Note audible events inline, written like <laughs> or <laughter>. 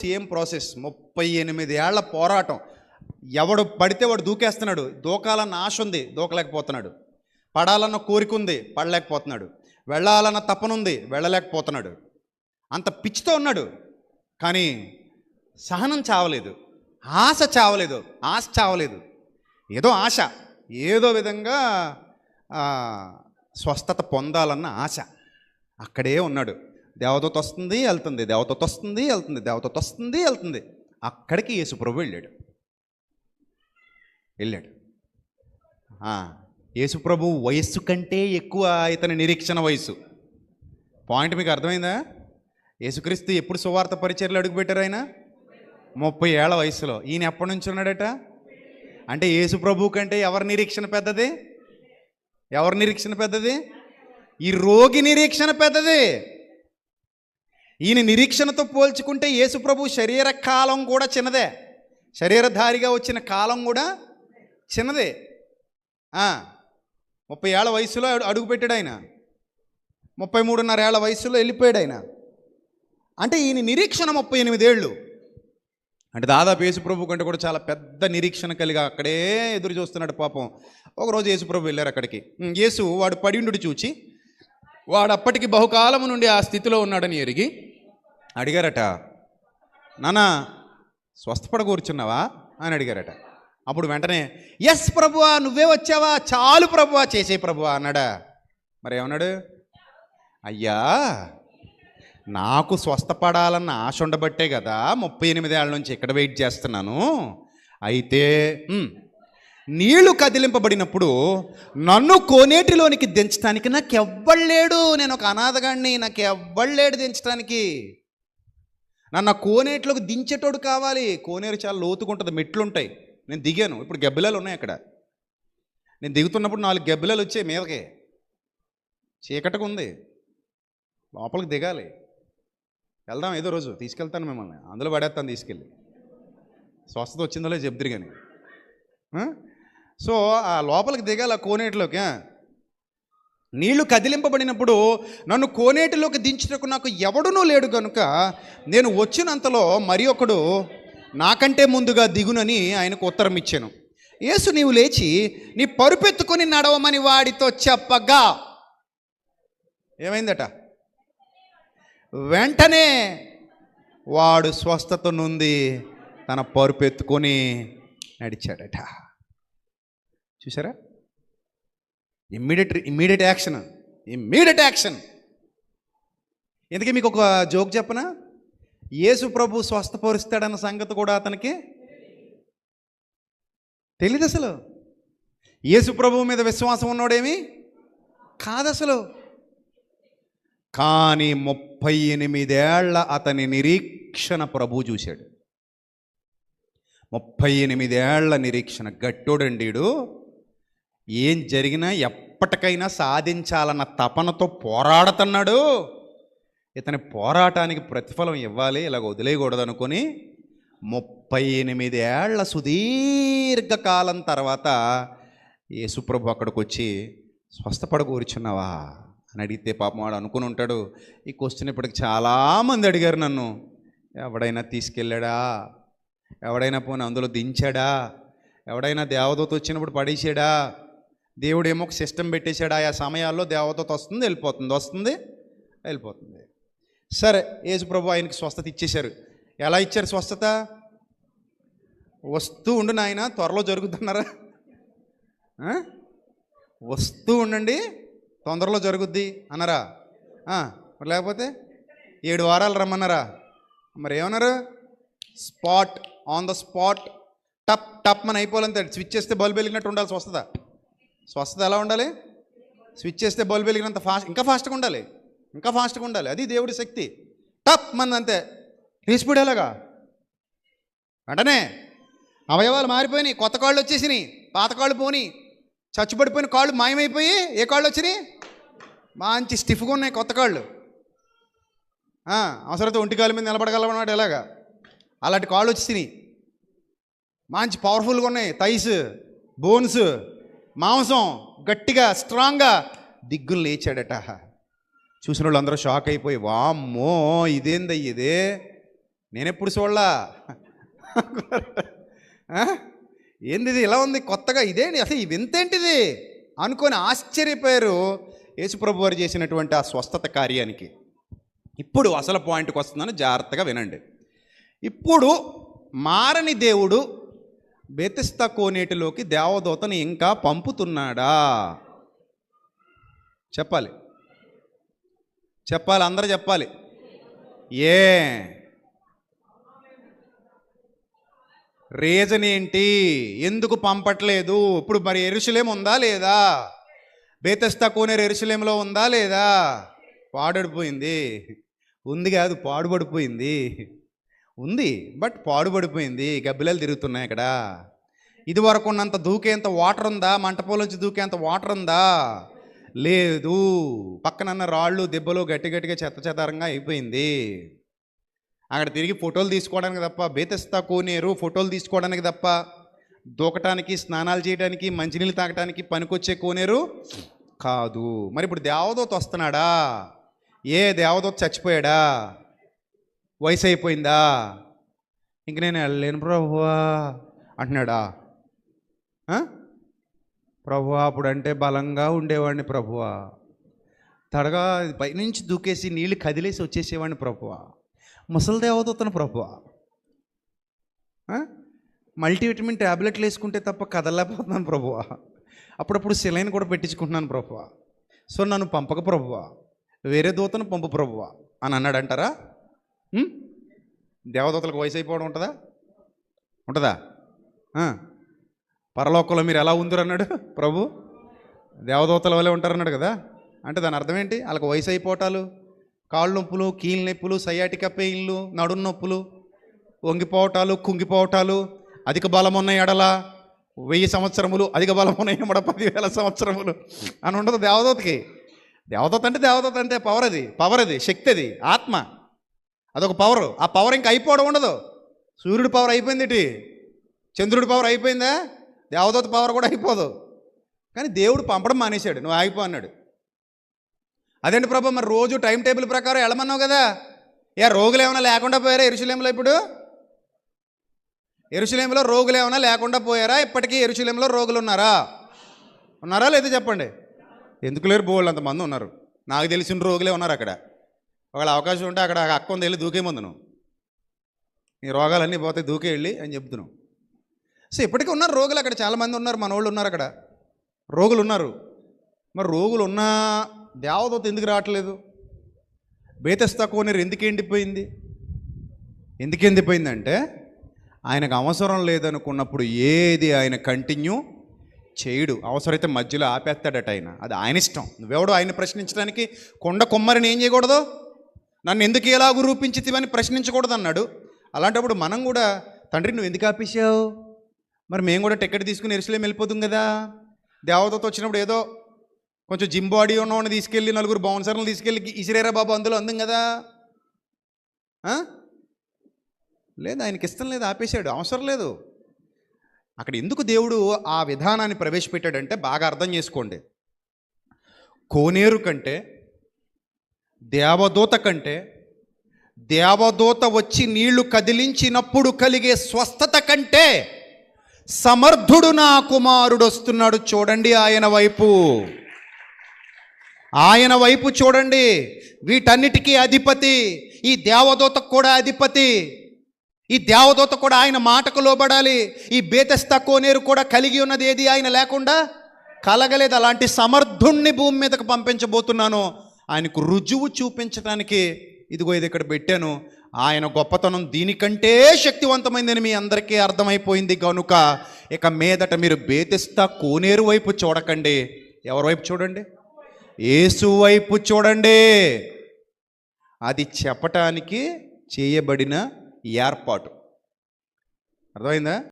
Same process. ముప్పై ఎనిమిది ఏళ్ళ పోరాటం. ఎవడు పడితే వాడు దూకేస్తున్నాడు. దూకాలన్న ఆశ ఉంది దూకలేకపోతున్నాడు. పడాలన్న కోరిక ఉంది పడలేకపోతున్నాడు. వెళ్ళాలన్న తపనుంది వెళ్ళలేకపోతున్నాడు. అంత పిచ్చితో ఉన్నాడు. కానీ సహనం చావలేదు. ఆశ చావలేదు ఆశ చావలేదు. ఏదో ఆశ ఏదో విధంగా స్వస్థత పొందాలన్న ఆశ అక్కడే ఉన్నాడు. దేవదూత వస్తుంది వెళ్తుంది. దేవదూత వస్తుంది వెళ్తుంది. దేవదూత వస్తుంది వెళ్తుంది. అక్కడికి యేసుప్రభు వెళ్ళాడు. వెళ్ళాడు. యేసుప్రభు వయస్సు కంటే ఎక్కువ ఇతని నిరీక్షణ వయస్సు. పాయింట్ మీకు అర్థమైందా? యేసుక్రీస్తు ఎప్పుడు సువార్త పరిచయలు అడుగుపెట్టారు ఆయన? ముప్పై ఏళ్ళ వయసులో ఈయన ఎప్పటి నుంచి ఉన్నాడట? అంటే యేసు ప్రభు కంటే ఎవరి నిరీక్షణ పెద్దది? ఎవరి నిరీక్షణ పెద్దది? ఈ రోగి నిరీక్షణ పెద్దది. ఈయన నిరీక్షణతో పోల్చుకుంటే యేసుప్రభు శరీర కాలం కూడా చిన్నదే. శరీరధారిగా వచ్చిన కాలం కూడా చిన్నదే. ముప్పై ఏళ్ళ వయసులో అడుగుపెట్టాడు ఆయన. ముప్పై మూడున్నర ఏళ్ళ వయసులో వెళ్ళిపోయాడు ఆయన. అంటే ఈయన నిరీక్షణ ముప్పై ఎనిమిదేళ్ళు అంటే దాదాపు యేసుప్రభు కంటే కూడా చాలా పెద్ద నిరీక్షణ కలిగి అక్కడే ఎదురు చూస్తున్నాడు పాపం. ఒకరోజు యేసుప్రభు వెళ్ళారు అక్కడికి. యేసు వాడు పడిండు చూచి వాడు అప్పటికి బహుకాలము నుండి ఆ స్థితిలో ఉన్నాడని ఎరిగి అడిగారట నానా స్వస్థపడ కూర్చున్నావా? అని అడిగారట. అప్పుడు వెంటనే ఎస్ ప్రభువా నువ్వే వచ్చావా? చాలు ప్రభువా చేసే ప్రభువా అన్నాడా. మరి ఏమన్నాడు? అయ్యా నాకు స్వస్థపడాలన్న ఆశ ఉండబట్టే కదా ముప్పై ఎనిమిదేళ్ళ నుంచి ఇక్కడ వెయిట్ చేస్తున్నాను. అయితే నీళ్ళు కదిలింపబడినప్పుడు నన్ను కోనేటిలోనికి దించడానికి నాకు ఎవ్వళ్ళేడు నేను ఒక అనాథగాడిని నాకు ఎవ్వళ్ళేడు దించడానికి నన్ను కోనేట్లోకి దించేటోడు కావాలి. కోనేరు చాలా లోతుకుంటుంది మెట్లు ఉంటాయి నేను దిగాను. ఇప్పుడు గబ్బిలాలు ఉన్నాయి అక్కడ. నేను దిగుతున్నప్పుడు నాలుగు గబ్బిలాలు వచ్చాయి మీదకి. చీకటిగా ఉంది. లోపలికి దిగాలి. వెళ్దాం ఏదో రోజు. తీసుకెళ్తాను మిమ్మల్ని. అందులో పడేస్తాను తీసుకెళ్ళి. స్వస్థత వచ్చిందో చెప్తురు కానీ సో ఆ లోపలికి దిగాలి ఆ కోనేటిలోకి నీళ్ళు కదిలింపబడినప్పుడు నన్ను కోనేటిలోకి దించుటకు నాకు ఎవడునూ లేడు కనుక నేను వచ్చినంతలో మరి ఒకడు నాకంటే ముందుగా దిగునని ఆయనకు ఉత్తరం ఇచ్చాను. యేసు నీవు లేచి నీ పరుపెత్తుకొని నడవమని వాడితో చెప్పగా. ఏమైందట? వెంటనే వాడు స్వస్థత నుండి తన పరుపెత్తుకొని నడిచాడట. చూసారా immediate immediate action immediate action ఎందుకే మీకు ఒక జోక్ చెప్పనా? యేసు ప్రభు స్వస్థపరుస్తాడన్న సంగతి కూడా అతనికి తెలియదు అసలు. యేసు ప్రభు మీద విశ్వాసం ఉన్నోడేమి? కాదు అసలు కానీ ముప్పై ఎనిమిదేళ్ళ అతని నిరీక్షణ ప్రభు చూశాడు. ముప్పై ఎనిమిదేళ్ళ నిరీక్షణ గట్టోడండీడు. ఏం జరిగినా ఎప్పటికైనా సాధించాలన్న తపనతో పోరాడుతున్నాడు. ఇతని పోరాటానికి ప్రతిఫలం ఇవ్వాలి ఇలాగ వదిలేయకూడదు అనుకొని ముప్పై ఎనిమిది ఏళ్ళ సుదీర్ఘకాలం తర్వాత యేసుప్రభు అక్కడికి వచ్చి స్వస్థపడ కూర్చున్నావా? అని అడిగితే పాపం వాడు అనుకుని ఉంటాడు. ఈ క్వశ్చన్ ఇప్పటికి చాలామంది అడిగారు నన్ను. ఎవడైనా తీసుకెళ్ళాడా? ఎవడైనా పోనీ అందులో దించాడా? ఎవడైనా దేవదూత వచ్చినప్పుడు పడేసాడా? దేవుడు ఏమో ఒక సిస్టమ్ పెట్టేశాడు ఆ సమయాల్లో దేవతతో వస్తుంది వెళ్ళిపోతుంది. వస్తుంది వెళ్ళిపోతుంది. సరే యేసు ప్రభు ఆయనకి స్వస్థత ఇచ్చేశారు. ఎలా ఇచ్చారు స్వస్థత? వస్తూ ఉండు నాయన త్వరలో జరుగుతున్నారా వస్తూ ఉండండి తొందరలో జరుగుద్ది అన్నారా? మరి లేకపోతే ఏడు వారాలు రమ్మన్నారా? మరి ఏమన్నారు? స్పాట్ ఆన్ ద స్పాట్ టప్ టప్ అని అయిపోవాలంతే స్విచ్ చేస్తే బల్బు వెలిగినట్టు ఉండాలి వస్తుందా? స్వస్థత ఎలా ఉండాలి? స్విచ్ చేస్తే బల్బ్ వెలిగినంత ఫాస్ట్ ఇంకా ఫాస్ట్గా ఉండాలి. ఇంకా ఫాస్ట్గా ఉండాలి. అది దేవుడి శక్తి. టప్ మన అంతే. రీస్పీడ్ ఎలాగా? వెంటనే అవయవాలు మారిపోయినాయి. కొత్త కాళ్ళు వచ్చేసినాయి. పాత కాళ్ళు పోని. చచ్చుబడిపోయిన కాళ్ళు మాయమైపోయి ఏ కాళ్ళు వచ్చినాయి? మంచి స్టిఫ్గా ఉన్నాయి కొత్త కాళ్ళు. ఆ, అవసరమైతే ఒంటి కాళ్ళ మీద నిలబడగలమన్నాడు ఎలాగా? అలాంటి కాళ్ళు వచ్చినాయి మంచి పవర్ఫుల్గా ఉన్నాయి. థైస్ బోన్స్ మాంసం గట్టిగా స్ట్రాంగ్గా దిగ్గులు లేచాడట. చూసిన వాళ్ళు అందరూ షాక్ అయిపోయి వామ్మో ఇదేందయ్య ఇదే? నేనెప్పుడు చూడలా? <laughs> ఏంది ఇది ఇలా ఉంది? కొత్తగా ఇదేంటి? అసలు ఇది వింతేంటిది అనుకొని ఆశ్చర్యపోయారు యేసుప్రభు వారు చేసినటువంటి ఆ స్వస్థత కార్యానికి. ఇప్పుడు అసలు పాయింట్కి వస్తుందని జాగ్రత్తగా వినండి. ఇప్పుడు మారని దేవుడు బెతిస్త కోనేటిలోకి దేవదూతను ఇంకా పంపుతున్నాడా? చెప్పాలి. చెప్పాలి అందరూ చెప్పాలి. ఏ? రీజన్ ఏంటి? ఎందుకు పంపట్లేదు? ఇప్పుడు మరి ఎరుసలేం ఉందా లేదా? బేతస్తా కోనేరు ఎరుసలేంలో ఉందా లేదా? పాడడిపోయింది ఉంది కాదు పాడుపడిపోయింది. ఉంది బట్ పాడుపడిపోయింది గబ్బిలాలు తిరుగుతున్నాయి అక్కడ. ఇది వరకు ఉన్నంత దూకేంత వాటర్ ఉందా? మంటపంలోంచి దూకేంత వాటర్ ఉందా? లేదు. పక్కనన్న రాళ్ళు దెబ్బలు గట్టి గట్టిగా చెత్త చెదారంగా అయిపోయింది. అక్కడ తిరిగి ఫోటోలు తీసుకోవడానికి తప్ప బేతస్తా కోనేరు ఫోటోలు తీసుకోవడానికి తప్ప దూకటానికి స్నానాలు చేయడానికి మంచినీళ్ళు తాగటానికి పనికొచ్చే కోనేరు కాదు. మరి ఇప్పుడు దేవదూత వస్తున్నాడా? ఏ దేవదూత చచ్చిపోయాడా? వయసు అయిపోయిందా ఇంక నేను వెళ్ళలేను ప్రభువా అంటున్నాడా? ఆ? ప్రభువా అప్పుడంటే బలంగా ఉండేవాడిని ప్రభువా తడగా పైనుంచి దూకేసి నీళ్ళు కదిలేసి వచ్చేసేవాడిని ప్రభువా ముసలి దేవదూతను ప్రభువా మల్టీవిటమిన్ ట్యాబ్లెట్లు వేసుకుంటే తప్ప కదలలేకపోతున్నాను ప్రభువా అప్పుడప్పుడు సెలైన్ కూడా పెట్టించుకుంటున్నాను ప్రభువా సో నన్ను పంపక ప్రభువా వేరే దూతను పంపు ప్రభువా అని అన్నాడంటారా? దేవదూతలకు వయసు అయిపోవడం ఉంటుందా? ఉంటుందా పరలోకంలో మీరు ఎలా ఉందరు అన్నాడు <laughs> ప్రభు? దేవదూతల వల్లే ఉంటారన్నాడు కదా? అంటే దాని అర్థం ఏంటి వాళ్ళకి వయసు అయిపోవటాలు కాళ్ళు నొప్పులు కీళ్ళ నొప్పులు సయాటిక పెయిన్లు నడుం నొప్పులు వంగిపోవటాలు కుంగిపోవటాలు అధిక బలం ఉన్న ఎడల వెయ్యి సంవత్సరములు అధిక బలం ఉన్న ఎమడ పదివేల సంవత్సరములు అని ఉండదు దేవదూతకి. దేవదూత అంటే దేవదూత అంటే పవర్ అది పవర్ అది శక్తి అది ఆత్మ. అదొక పవర్. ఆ పవర్ ఇంకా అయిపోవడం ఉండదు. సూర్యుడి పవర్ అయిపోయింది ఇటు. చంద్రుడి పవర్ అయిపోయిందా? దేవదూత పవర్ కూడా అయిపోదు. కానీ దేవుడు పంపడం మానేశాడు. నువ్వు ఆగిపో అన్నాడు. అదేంటి ప్రభా మరి రోజు టైం టేబుల్ ప్రకారం వెళ్ళమన్నావు కదా? ఏ రోగులు ఏమైనా లేకుండా పోయారా ఎరుసలేంలో ఇప్పుడు? ఎరుసలేంలో రోగులు ఏమైనా లేకుండా పోయారా? ఇప్పటికీ ఎరుసలేంలో రోగులు ఉన్నారా? ఉన్నారా? లేదా చెప్పండి. ఎందుకు లేరు? బోళ్ళు అంతమంది ఉన్నారు. నాకు తెలిసిన రోగులే ఉన్నారు అక్కడ. ఒకవేళ అవకాశం ఉంటే అక్కడ అక్క ఉంది వెళ్ళి దూకే నువ్వు. నీ రోగాలన్నీ పోతాయి దూకే వెళ్ళి అని చెప్తున్నావు. సో ఇప్పటికీ ఉన్నారు రోగులు అక్కడ చాలామంది ఉన్నారు మన వాళ్ళు ఉన్నారు అక్కడ. రోగులు ఉన్నారు. మరి రోగులు ఉన్నా దేవదూత ఎందుకు రావట్లేదు? బేతస్తా కోనేరు ఎందుకు ఎండిపోయింది? ఎందుకు ఎండిపోయిందంటే ఆయనకు అవసరం లేదనుకున్నప్పుడు ఏది ఆయన కంటిన్యూ చేయడు. అవసరమైతే మధ్యలో ఆపేస్తాడట ఆయన. అది ఆయన ఇష్టం. నువ్వెవడు ఆయన ప్రశ్నించడానికి కొండ కొమ్మరిని ఏం చేయకూడదు? నన్ను ఎందుకు ఎలాగూ రూపించితివని ప్రశ్నించకూడదు అన్నాడు అలాంటప్పుడు మనం కూడా తండ్రి నువ్వు ఎందుకు ఆపేసావు మరి మేము కూడా టికెట్ తీసుకుని ఎరుసలేం వెళ్ళిపోతాం కదా. దేవతతో వచ్చినప్పుడు ఏదో కొంచెం జిమ్ బాడీ ఉన్నవాడిని తీసుకెళ్ళి నలుగురు బౌన్సర్లు తీసుకెళ్ళి ఇసిరేరా బాబు అందులో అందం కదా. లేదు ఆయనకి ఇష్టం లేదు ఆపేశాడు అవసరం లేదు. అక్కడ ఎందుకు దేవుడు ఆ విధానాన్ని ప్రవేశపెట్టాడంటే బాగా అర్థం చేసుకోండి. కోనేరు కంటే దేవదూత కంటే దేవదూత వచ్చి నీళ్ళు కదిలించినప్పుడు కలిగే స్వస్థత కంటే సమర్థుడు నా కుమారుడు వస్తున్నాడు చూడండి ఆయన వైపు. ఆయన వైపు చూడండి. వీటన్నిటికీ అధిపతి. ఈ దేవదూతకు కూడా అధిపతి. ఈ దేవదూత కూడా ఆయన మాటకు లోబడాలి. ఈ బేతస్త కోనేరు కూడా కలిగి ఉన్నది ఏది? ఆయన లేకుండా కలగలేదు. అలాంటి సమర్థుణ్ణి భూమి మీదకు పంపించబోతున్నాను. ఆయనకు రుజువు చూపించడానికి ఇదిగో ఇది ఇక్కడ పెట్టాను. ఆయన గొప్పతనం దీనికంటే శక్తివంతమైందని మీ అందరికీ అర్థమైపోయింది కనుక ఇక మీదట మీరు బేతిస్తా కోనేరు వైపు చూడకండి. ఎవరి వైపు చూడండి? ఏసు వైపు చూడండి. అది చెప్పటానికి చేయబడిన ఏర్పాటు. అర్థమైందా?